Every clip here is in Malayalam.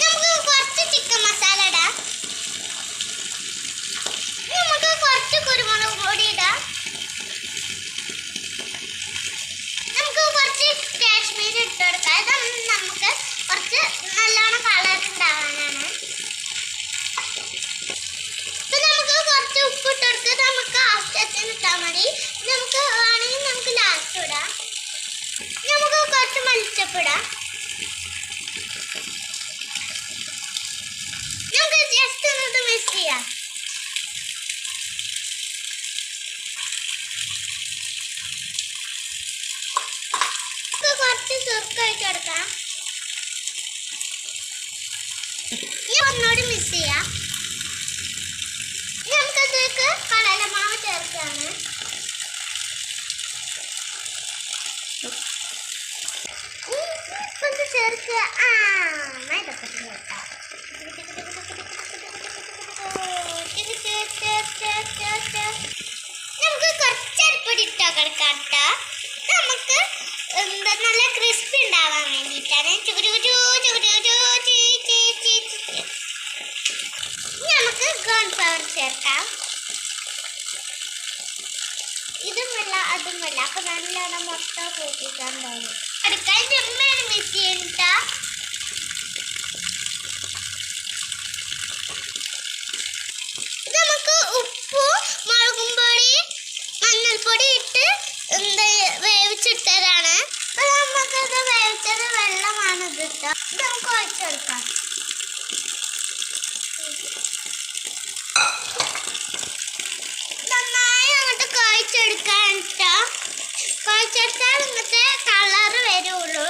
നമുക്ക് കുറച്ച് ചിക്കൻ മസാല ഇടാം. നമുക്ക് കുറച്ച് കുരുമുളക് പൊടി ഇടാം. നമുക്ക് കുറച്ച് കാശ്മീരി ഇട്ട് കൊടുക്കാം. നമുക്ക് കുറച്ച് നല്ലോണം കളർ ഉണ്ടാവാനാണ്. ഇപ്പൊ നമുക്ക് കുറച്ച് ഉപ്പ് ഇട്ട് നമുക്ക് ആവശ്യത്തിന് ഇട്ടാൽ മതി. നമുക്ക് ലാസ്റ്റ് ഇടാം കുറച്ച് മല്ലിച്ചപ്പ് നമുക്ക് ജസ്റ്റ് ഒന്ന് മിക്സ് ചെയ്യാം. കുറച്ച് ഒഴിച്ച് കൊടുക്കാം ഇനി ഒന്നുകൂടി മിക്സ് ചെയ്യാം. നമുക്ക് കുറച്ച് അരിപ്പൊടി ഇട്ടോ കിടക്കാം കേട്ടോ. നമുക്ക് എന്താ നല്ല ക്രിസ്പി ഉണ്ടാവാൻ വേണ്ടിയിട്ടാണ്. ചുരു ചു ചുകുരു ചു നമുക്ക് കോൺഫ്ലവർ ചേർക്കാം. ഇതും വേണ്ട അതും വേണ്ട അപ്പൊ നല്ലോണം മൊത്തം കൂട്ടിക്കാൻ തോന്നും അടുക്കാൻ ചെമ്മയാണ് മിസ് ചെയ്യണ്ട ഇത് നമുക്ക് ഉപ്പു മുളകും പൊടി മഞ്ഞൾപ്പൊടി ഇട്ട് എന്താ വേവിച്ചിട്ടതാണ് അപ്പൊ നമുക്കത് വേവിച്ചത് വെള്ളമാണ് ഇത് ട്ടോ. ഇത് നമുക്ക് ഒഴിച്ചെടുക്കാം നന്നായി അങ്ങോട്ട് കുഴച്ചെടുക്കാൻ കേട്ടോ കുഴച്ചെടുത്താൽ ഇങ്ങനത്തെ കളർ വരുള്ളൂ.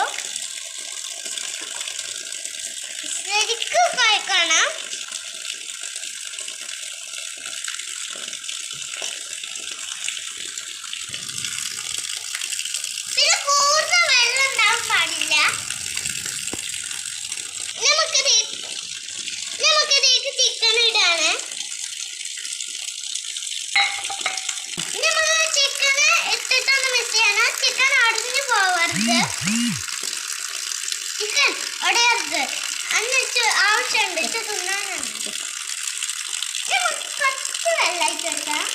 ശരിക്കും ചിക്കൻ അടിഞ്ഞു പോവരുത്. ചിക്കൻ ഉടയരുത് അന്നിച്ച് ആവശ്യമുണ്ട്. ഇത് തിന്നാനുണ്ട്. കുറച്ച് വെള്ളമായിട്ട് എടുക്കാം.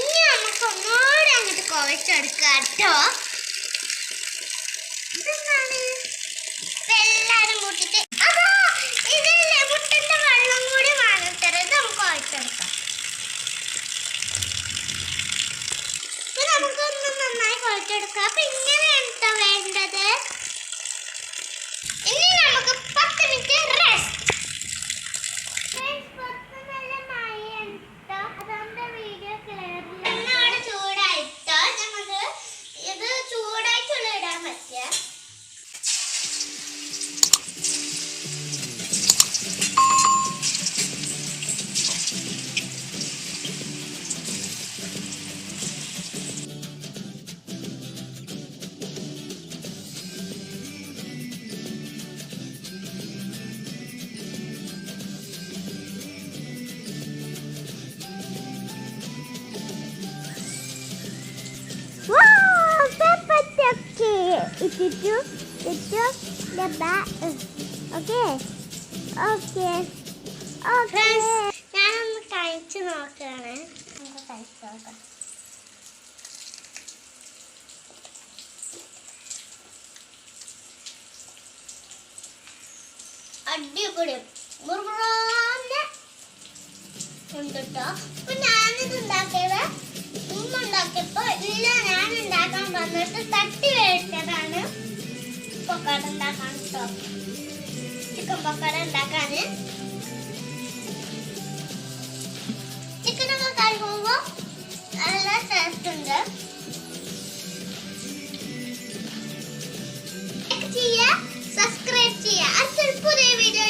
ഇനി നമുക്ക് ഒന്നുകൂടെ അങ്ങോട്ട് കുഴച്ചെടുക്കാം കേട്ടോ. Chucky. Itu the dapat. Okay, okay, okay. ഞാനൊന്ന് കഴിച്ചു നോക്കുകയാണ് നമുക്ക് കഴിച്ചു നോക്കാം അടിപൊളി മുറുമുറാന്ന് ഉണ്ട് ട്ടോ. അപ്പൊ ഞാനിത് ഉണ്ടാക്കിയത് ഉമ്മ ഉണ്ടാക്കിയപ്പോ ഇല്ല ഞാനുണ്ട് വന്നിട്ട് തട്ടി മേടിച്ചതാണ് പൊക്കാട ഉണ്ടാക്കാൻ കേട്ടോ ചിക്കൻ പൊക്കാട ഉണ്ടാക്കാന്. ചിക്കനൊക്കെ കഴിക്കുമ്പോ നല്ല ടേസ്റ്റ് ഉണ്ട്. സബ്സ്ക്രൈബ് ചെയ്യുക അടുത്തൊരു പുതിയ വീഡിയോ